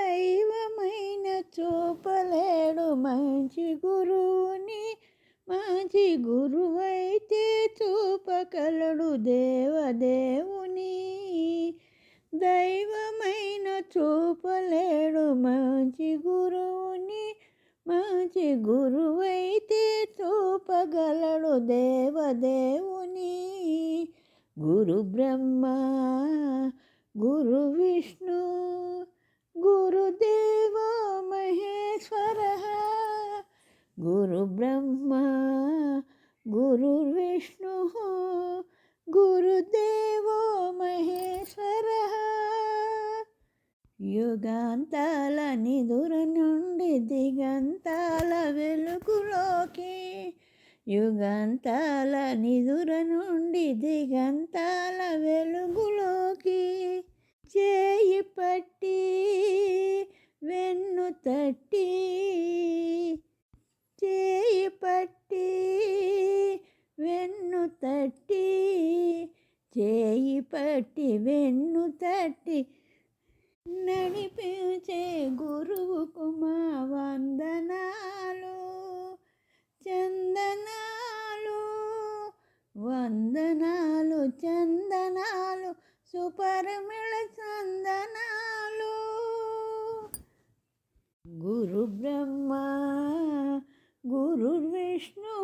దైవమైన చూపలేడు మంచి గురువుని. మంచి గురువైతే చూపగలడు దేవదేవుని. దైవమైన చూపలేడు మంచి గురువుని. మంచి గురువైతే చూపగలడు దేవదేవుని. గురు బ్రహ్మ గురు విష్ణు గురు బ్రహ్మ గురుదేవో మహేశ్వర. యుగాంతాల నిదుర నుండి దిగంతాల వెలుగులోకి యుగాంతాల నిదుర నుండి దిగంతాల వెలుగులోకి. చేయి పట్టి వెన్ను తట్టి చేయి పట్టి వెన్ను తట్టి చేయి పట్టి వెన్ను తట్టి. నడిపించే గురువుకు మా వందనాలు చందనాలు వందనాలు చందనాలు సుపరిమిళ చందనాలు. గురు బ్రహ్మ గురు విష్ణు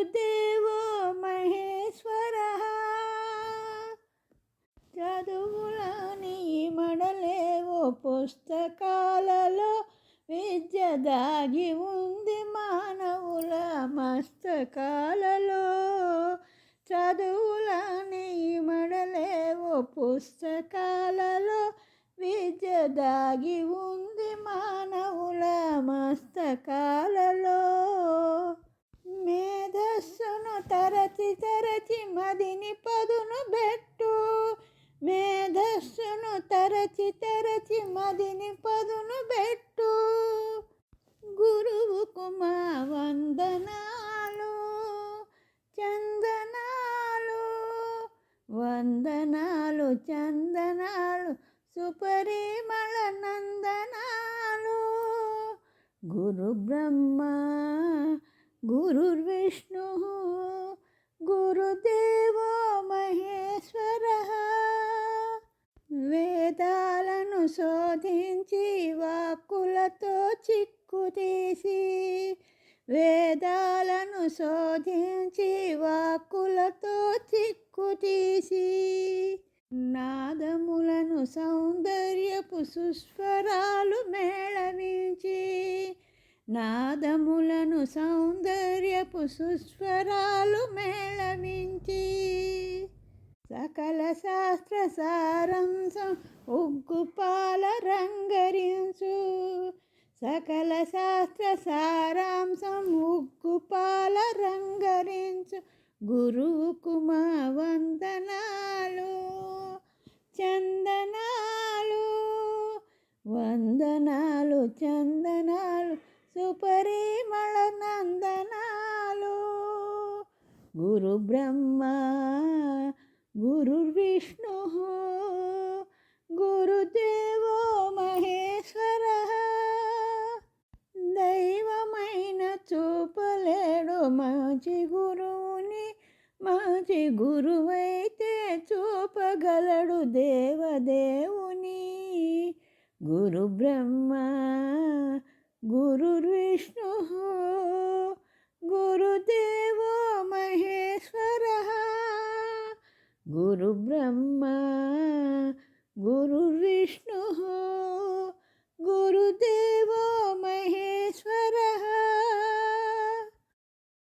గురుదేవో మహేశ్వర. చదువులని మడలేవో పుస్తకాలలో విద్య దాగి ఉంది మానవుల మస్తకాలలో. చదువులని మడలేవో పుస్తకాలలో విద్య దాగి ఉంది మానవుల మస్తకాలలో చందనాలు సుపరిమళ నందనాలు. గురు బ్రహ్మ గురుర్విష్ణు గురుదేవో మహేశ్వర. వేదాలను శోధించి వాక్కులతో చిక్కు తీసి వేదాలను శోధించి వాక్కులతో చిక్కు తీసి నాదములను సౌందర్యపు సుస్వరాలు మేళవించి నాదములను సౌందర్యపు సుస్వరాలు మేళవించి. సకల శాస్త్ర సారాంశం ఉగ్గుపాల రంగరించు సకల శాస్త్ర సారాంశం ఉగ్గుపాల రంగరించు. గురువుకుమ వందన వందనాలు చందనాలు చందనాలు చందనాలు సుపరిమళ నందనాలు. గురు బ్రహ్మ గురుర్విష్ణు గురుదేవో మహేశ్వర. దైవమైన చూపలేడు మంచి గురువుని మంచి గురువైతే చూపగలడు దేవదేవు. গুরু ব্রহ্মা গুরু বিষ্ণু গুরুদেব মহেশ্বর গুরু ব্রহ্মা গুরু বিষ্ণু গুরুদেব